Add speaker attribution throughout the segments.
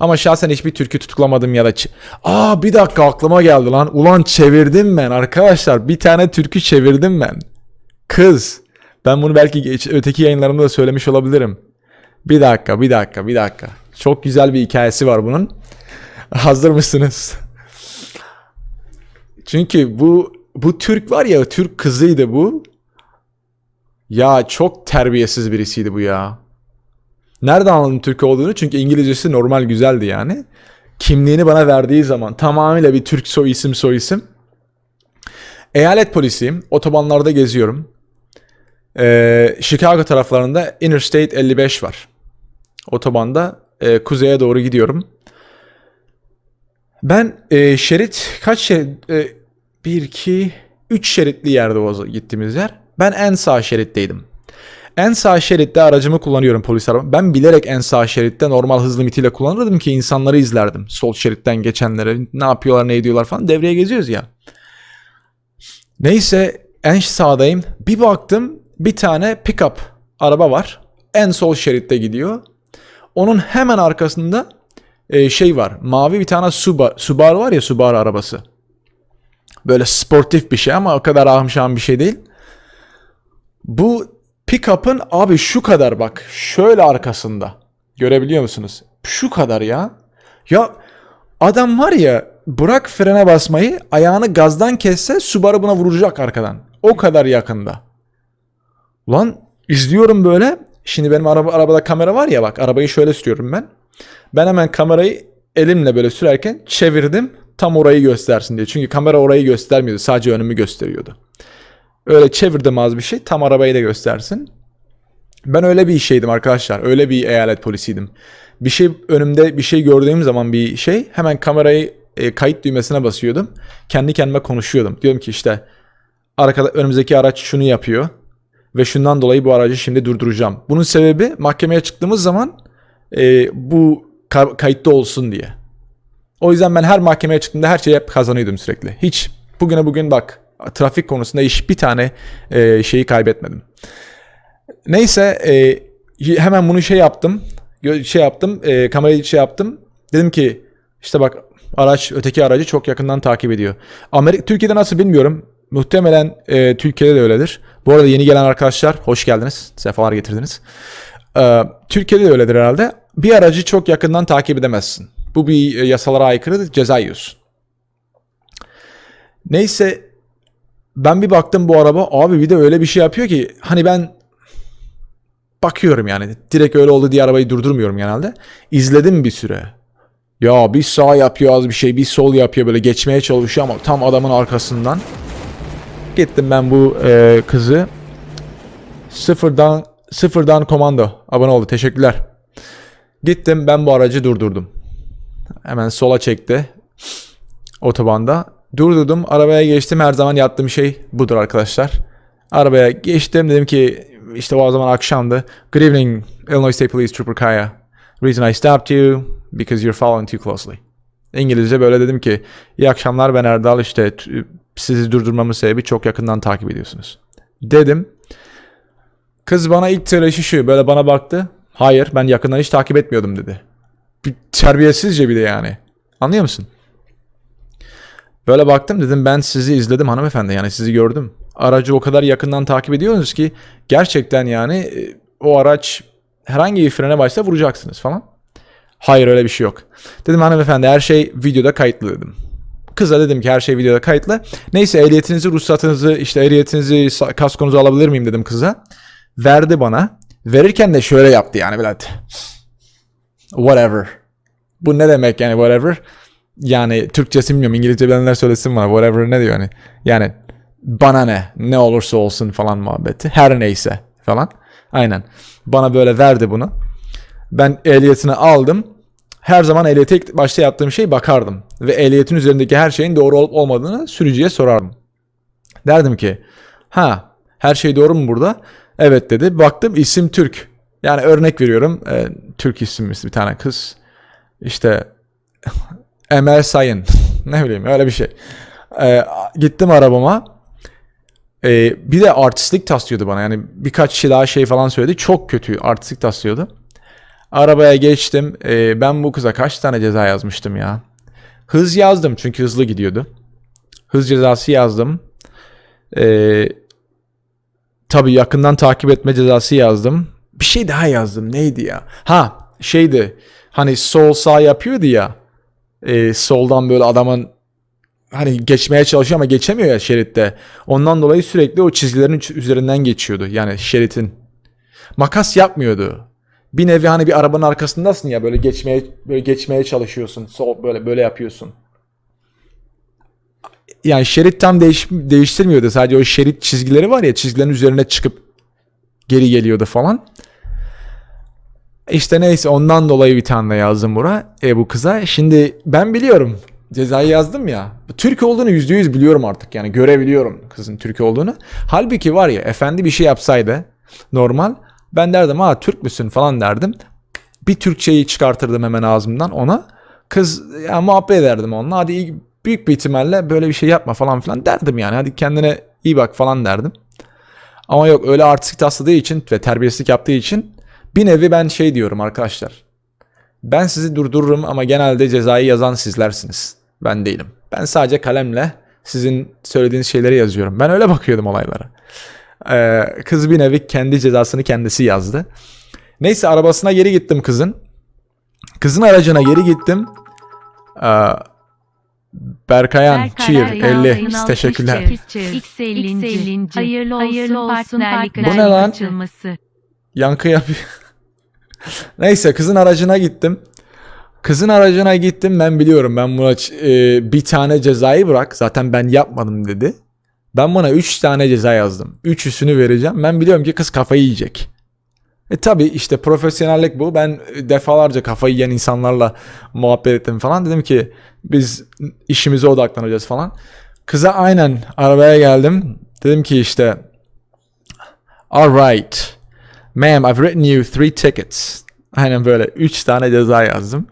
Speaker 1: Ama şahsen hiçbir türkü tutuklamadım ya da... Aa bir dakika aklıma geldi lan. Ulan çevirdim ben arkadaşlar. Bir tane türkü çevirdim ben. Kız. Ben bunu belki geç- öteki yayınlarımda da söylemiş olabilirim. Bir dakika, bir dakika, bir dakika. Çok güzel bir hikayesi var bunun. Hazır mısınız? Çünkü bu bu Türk var ya, Türk kızıydı bu. Ya çok terbiyesiz birisiydi bu ya. Nereden anladım Türk olduğunu? Çünkü İngilizcesi normal güzeldi yani. Kimliğini bana verdiği zaman tamamıyla bir Türk soy isim soy isim. Eyalet polisiyim. Otobanlarda geziyorum. Ee, Chicago taraflarında Interstate 55 var. Otobanda e, kuzeye doğru gidiyorum. Ben e, şerit kaç şerit? E, 1, 2, 3 şeritli yerde o gittiğimiz yer. Ben en sağ şeritteydim. En sağ şeritte aracımı kullanıyorum polis arabamı. Ben bilerek en sağ şeritte normal hız limitiyle kullanırdım ki insanları izlerdim. Sol şeritten geçenlere ne yapıyorlar ne ediyorlar falan devreye geziyoruz ya. Neyse en sağdayım. Bir baktım bir tane pickup araba var. En sol şeritte gidiyor. Onun hemen arkasında e, şey var. Mavi bir tane Subaru, Subaru var ya Subaru arabası. Böyle sportif bir şey ama o kadar ahım bir şey değil. Bu pick-up'ın abi şu kadar bak. Şöyle arkasında. Görebiliyor musunuz? Şu kadar ya. Ya adam var ya bırak frene basmayı ayağını gazdan kesse Subaru buna vuracak arkadan. O kadar yakında. Lan izliyorum böyle. Şimdi benim araba, arabada kamera var ya bak arabayı şöyle sürüyorum ben. Ben hemen kamerayı elimle böyle sürerken çevirdim tam orayı göstersin diye. Çünkü kamera orayı göstermiyordu. Sadece önümü gösteriyordu. Öyle çevirdim az bir şey tam arabayı da göstersin. Ben öyle bir şeydim arkadaşlar. Öyle bir eyalet polisiydim. Bir şey önümde bir şey gördüğüm zaman bir şey hemen kamerayı e, kayıt düğmesine basıyordum. Kendi kendime konuşuyordum. Diyorum ki işte arkada önümüzdeki araç şunu yapıyor ve şundan dolayı bu aracı şimdi durduracağım. Bunun sebebi mahkemeye çıktığımız zaman e, bu ka- kayıtta olsun diye. O yüzden ben her mahkemeye çıktığımda her şeyi hep kazanıyordum sürekli. Hiç bugüne bugün bak trafik konusunda hiç bir tane e, şeyi kaybetmedim. Neyse e, hemen bunu şey yaptım. Şey yaptım. E, kamerayı şey yaptım. Dedim ki işte bak araç öteki aracı çok yakından takip ediyor. Amerika Türkiye'de nasıl bilmiyorum. Muhtemelen e, Türkiye'de de öyledir. Bu arada yeni gelen arkadaşlar hoş geldiniz. Sefalar getirdiniz. E, Türkiye'de de öyledir herhalde. Bir aracı çok yakından takip edemezsin. Bu bir e, yasalara aykırı ceza yiyorsun. Neyse ben bir baktım bu araba abi bir de öyle bir şey yapıyor ki hani ben bakıyorum yani direkt öyle oldu diye arabayı durdurmuyorum genelde. İzledim bir süre. Ya bir sağ yapıyor az bir şey bir sol yapıyor böyle geçmeye çalışıyor ama tam adamın arkasından. Gittim ben bu e, kızı sıfırdan sıfırdan komando abone oldu teşekkürler. Gittim ben bu aracı durdurdum. Hemen sola çekti otobanda. Durdurdum arabaya geçtim her zaman yaptığım şey budur arkadaşlar. Arabaya geçtim dedim ki işte o zaman akşamdı. Good evening Illinois State Police Trooper Kaya. Reason I stopped you because you're following too closely. İngilizce böyle dedim ki iyi akşamlar ben Erdal işte sizi durdurmamın sebebi çok yakından takip ediyorsunuz. Dedim. Kız bana ilk söyleşi şu böyle bana baktı. Hayır ben yakından hiç takip etmiyordum dedi. Bir terbiyesizce bir de yani. Anlıyor musun? Böyle baktım dedim ben sizi izledim hanımefendi yani sizi gördüm. Aracı o kadar yakından takip ediyorsunuz ki gerçekten yani e, o araç herhangi bir frene başsa vuracaksınız falan. Hayır öyle bir şey yok. Dedim hanımefendi her şey videoda kayıtlı dedim. Kıza dedim ki her şey videoda kayıtlı. Neyse ehliyetinizi, ruhsatınızı, işte ehliyetinizi, kaskonuzu alabilir miyim dedim kıza. Verdi bana. Verirken de şöyle yaptı yani böyle. Whatever. Bu ne demek yani whatever? Yani Türkçesi bilmiyorum. İngilizce bilenler söylesin bana. Whatever ne diyor yani? Yani bana ne? Ne olursa olsun falan muhabbeti. Her neyse falan. Aynen. Bana böyle verdi bunu. Ben ehliyetini aldım. Her zaman ehliyete ilk başta yaptığım şey bakardım. Ve ehliyetin üzerindeki her şeyin doğru olup olmadığını sürücüye sorardım. Derdim ki ha her şey doğru mu burada? Evet dedi. Baktım isim Türk. Yani örnek veriyorum. e, Türk isimli bir tane kız. İşte Emel Sayın. ne bileyim öyle bir şey. E, gittim arabama. E, bir de artistlik taslıyordu bana. Yani birkaç şey daha şey falan söyledi. Çok kötü artistlik taslıyordu. Arabaya geçtim. Ee, ben bu kıza kaç tane ceza yazmıştım ya? Hız yazdım çünkü hızlı gidiyordu. Hız cezası yazdım. Ee, tabii yakından takip etme cezası yazdım. Bir şey daha yazdım. Neydi ya? Ha şeydi. Hani sol sağ yapıyordu ya. Ee, soldan böyle adamın hani geçmeye çalışıyor ama geçemiyor ya şeritte. Ondan dolayı sürekli o çizgilerin üzerinden geçiyordu. Yani şeritin. Makas yapmıyordu. Bir nevi hani bir arabanın arkasındasın ya böyle geçmeye böyle geçmeye çalışıyorsun. Sol böyle böyle yapıyorsun. Yani şerit tam değiş, değiştirmiyordu. Sadece o şerit çizgileri var ya çizgilerin üzerine çıkıp geri geliyordu falan. İşte neyse ondan dolayı bir tane de yazdım bura e, bu kıza. Şimdi ben biliyorum cezayı yazdım ya. Türk olduğunu yüzde yüz biliyorum artık yani görebiliyorum kızın Türk olduğunu. Halbuki var ya efendi bir şey yapsaydı normal ben derdim ha Türk müsün falan derdim. Bir Türkçeyi çıkartırdım hemen ağzımdan ona. Kız ya muhabbet ederdim onunla. Hadi büyük bir ihtimalle böyle bir şey yapma falan filan derdim yani. Hadi kendine iyi bak falan derdim. Ama yok öyle artistik tasladığı için ve terbiyesizlik yaptığı için bir nevi ben şey diyorum arkadaşlar. Ben sizi durdururum ama genelde cezayı yazan sizlersiniz. Ben değilim. Ben sadece kalemle sizin söylediğiniz şeyleri yazıyorum. Ben öyle bakıyordum olaylara. Ee, kız bir nevi kendi cezasını kendisi yazdı. Neyse arabasına geri gittim kızın. Kızın aracına geri gittim. Ee, Berkayan, Cheer 50. Teşekkürler.
Speaker 2: X 50. Hayırlı olsun,
Speaker 3: Hayırlı olsun
Speaker 2: partnerlikler
Speaker 1: Bu ne lan? Yankı yapıyor. Neyse kızın aracına gittim. Kızın aracına gittim ben biliyorum ben buna e, bir tane cezayı bırak zaten ben yapmadım dedi. Ben buna 3 tane ceza yazdım. Üçüsünü vereceğim. Ben biliyorum ki kız kafayı yiyecek. E tabi işte profesyonellik bu. Ben defalarca kafayı yiyen insanlarla muhabbet ettim falan. Dedim ki biz işimize odaklanacağız falan. Kıza aynen arabaya geldim. Dedim ki işte Alright. Ma'am, I've written you three tickets. Aynen böyle. Üç tane ceza yazdım.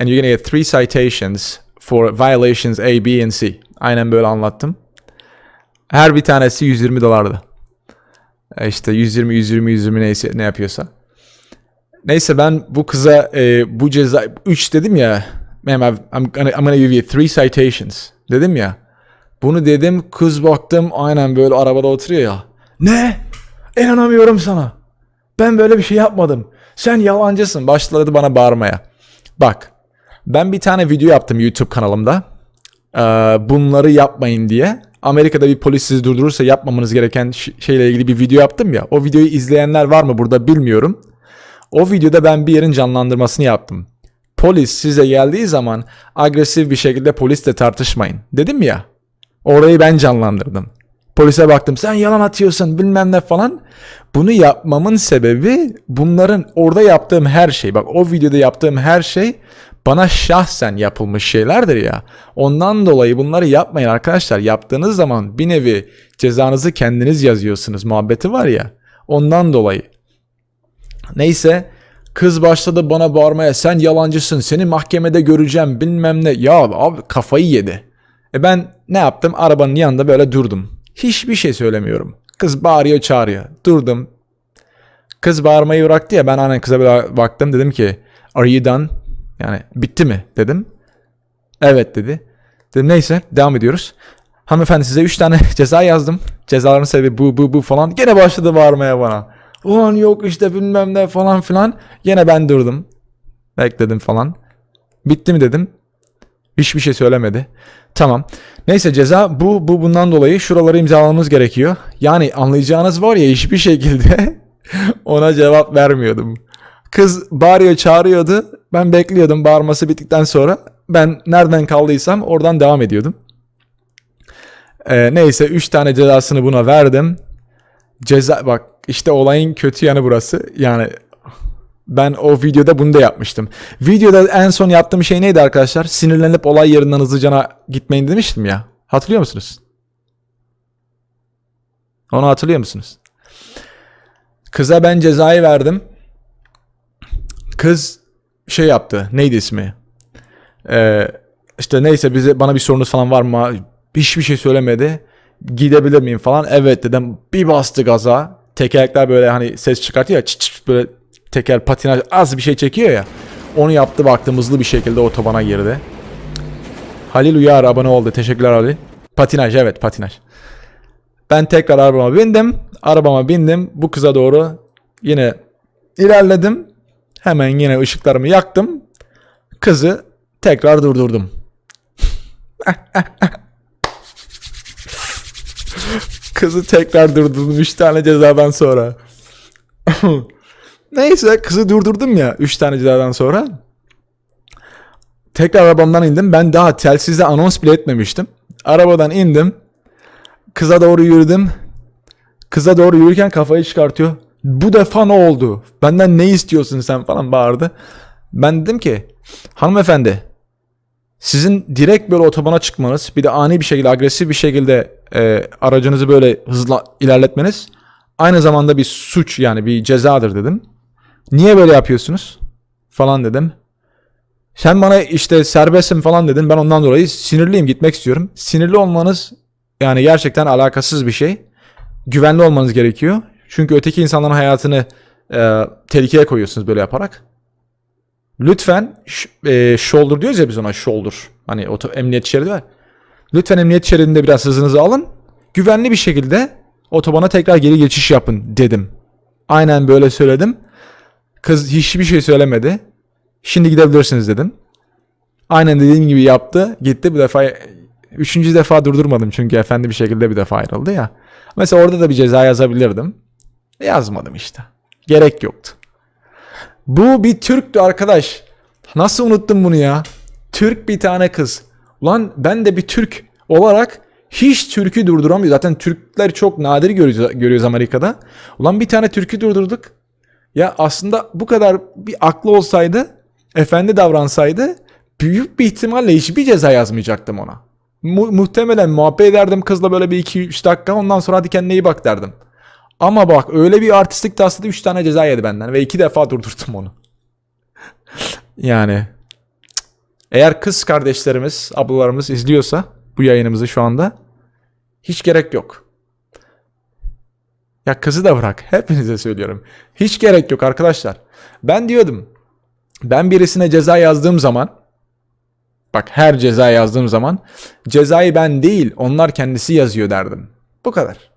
Speaker 1: And you're gonna get three citations for violations A, B, and C. Aynen böyle anlattım. Her bir tanesi 120 dolardı. E İşte 120, 120, 120 neyse ne yapıyorsa. Neyse ben bu kıza e, bu ceza 3 dedim ya. Ma'am, I'm, gonna, I'm gonna give you three citations. Dedim ya. Bunu dedim kız baktım aynen böyle arabada oturuyor ya. Ne? İnanamıyorum sana. Ben böyle bir şey yapmadım. Sen yalancısın. Başladı bana bağırmaya. Bak. Ben bir tane video yaptım YouTube kanalımda. Ee, bunları yapmayın diye. Amerika'da bir polis sizi durdurursa yapmamanız gereken şeyle ilgili bir video yaptım ya. O videoyu izleyenler var mı burada bilmiyorum. O videoda ben bir yerin canlandırmasını yaptım. Polis size geldiği zaman agresif bir şekilde polisle tartışmayın. Dedim ya. Orayı ben canlandırdım. Polise baktım sen yalan atıyorsun bilmem ne falan. Bunu yapmamın sebebi bunların orada yaptığım her şey. Bak o videoda yaptığım her şey bana şahsen yapılmış şeylerdir ya. Ondan dolayı bunları yapmayın arkadaşlar. Yaptığınız zaman bir nevi cezanızı kendiniz yazıyorsunuz. Muhabbeti var ya. Ondan dolayı. Neyse kız başladı bana bağırmaya sen yalancısın seni mahkemede göreceğim bilmem ne. Ya abi kafayı yedi. E ben ne yaptım? Arabanın yanında böyle durdum. Hiçbir şey söylemiyorum. Kız bağırıyor çağırıyor. Durdum. Kız bağırmayı bıraktı ya ben hani kıza böyle baktım dedim ki Are you done? Yani bitti mi dedim. Evet dedi. Dedim neyse devam ediyoruz. Hanımefendi size 3 tane ceza yazdım. Cezaların sebebi bu bu bu falan. Gene başladı bağırmaya bana. Ulan yok işte bilmem ne falan filan. Yine ben durdum. Bekledim falan. Bitti mi dedim. Hiçbir şey söylemedi. Tamam. Neyse ceza bu bu bundan dolayı şuraları imzalamamız gerekiyor. Yani anlayacağınız var ya hiçbir şekilde ona cevap vermiyordum. Kız bağırıyor çağırıyordu. Ben bekliyordum bağırması bittikten sonra. Ben nereden kaldıysam oradan devam ediyordum. Ee, neyse 3 tane cezasını buna verdim. Ceza bak işte olayın kötü yanı burası. Yani ben o videoda bunu da yapmıştım. Videoda en son yaptığım şey neydi arkadaşlar? Sinirlenip olay yerinden hızlıca gitmeyin demiştim ya. Hatırlıyor musunuz? Onu hatırlıyor musunuz? Kıza ben cezayı verdim. Kız şey yaptı. Neydi ismi? Ee, işte neyse bize bana bir sorunuz falan var mı? Hiçbir şey söylemedi. Gidebilir miyim falan. Evet dedim. Bir bastı gaza. Tekerlekler böyle hani ses çıkartıyor ya çıt çıt böyle teker patinaj az bir şey çekiyor ya. Onu yaptı baktım hızlı bir şekilde otobana girdi. Halil Uyar abone oldu. Teşekkürler Halil. Patinaj evet patinaj. Ben tekrar arabama bindim. Arabama bindim. Bu kıza doğru yine ilerledim. Hemen yine ışıklarımı yaktım. Kızı tekrar durdurdum. Kızı tekrar durdurdum 3 tane cezadan sonra. Neyse kızı durdurdum ya 3 tane cezadan sonra. Tekrar arabamdan indim. Ben daha telsizde anons bile etmemiştim. Arabadan indim. Kıza doğru yürüdüm. Kıza doğru yürürken kafayı çıkartıyor. Bu defa ne oldu? Benden ne istiyorsun sen falan bağırdı. Ben dedim ki hanımefendi sizin direkt böyle otobana çıkmanız bir de ani bir şekilde agresif bir şekilde e, aracınızı böyle hızla ilerletmeniz aynı zamanda bir suç yani bir cezadır dedim. Niye böyle yapıyorsunuz? Falan dedim. Sen bana işte serbestsin falan dedin. Ben ondan dolayı sinirliyim gitmek istiyorum. Sinirli olmanız yani gerçekten alakasız bir şey. Güvenli olmanız gerekiyor. Çünkü öteki insanların hayatını e, tehlikeye koyuyorsunuz böyle yaparak. Lütfen e, shoulder diyoruz ya biz ona shoulder. Hani oto, emniyet şeridi var. Lütfen emniyet şeridinde biraz hızınızı alın. Güvenli bir şekilde otobana tekrar geri geçiş yapın dedim. Aynen böyle söyledim. Kız hiçbir şey söylemedi. Şimdi gidebilirsiniz dedim. Aynen dediğim gibi yaptı. Gitti bu defa üçüncü defa durdurmadım çünkü efendi bir şekilde bir defa ayrıldı ya. Mesela orada da bir ceza yazabilirdim. Yazmadım işte. Gerek yoktu. Bu bir Türktü arkadaş. Nasıl unuttum bunu ya? Türk bir tane kız. Ulan ben de bir Türk olarak hiç Türk'ü durduramıyor. Zaten Türkler çok nadir görüyoruz, görüyoruz Amerika'da. Ulan bir tane Türk'ü durdurduk. Ya aslında bu kadar bir aklı olsaydı, efendi davransaydı büyük bir ihtimalle hiçbir ceza yazmayacaktım ona. Mu- muhtemelen muhabbet ederdim kızla böyle bir 2-3 dakika ondan sonra hadi kendine bak derdim. Ama bak öyle bir artistlik tasladı 3 tane ceza yedi benden ve 2 defa durdurdum onu. yani eğer kız kardeşlerimiz, ablalarımız izliyorsa bu yayınımızı şu anda hiç gerek yok. Ya kızı da bırak. Hepinize söylüyorum. Hiç gerek yok arkadaşlar. Ben diyordum. Ben birisine ceza yazdığım zaman bak her ceza yazdığım zaman cezayı ben değil onlar kendisi yazıyor derdim. Bu kadar.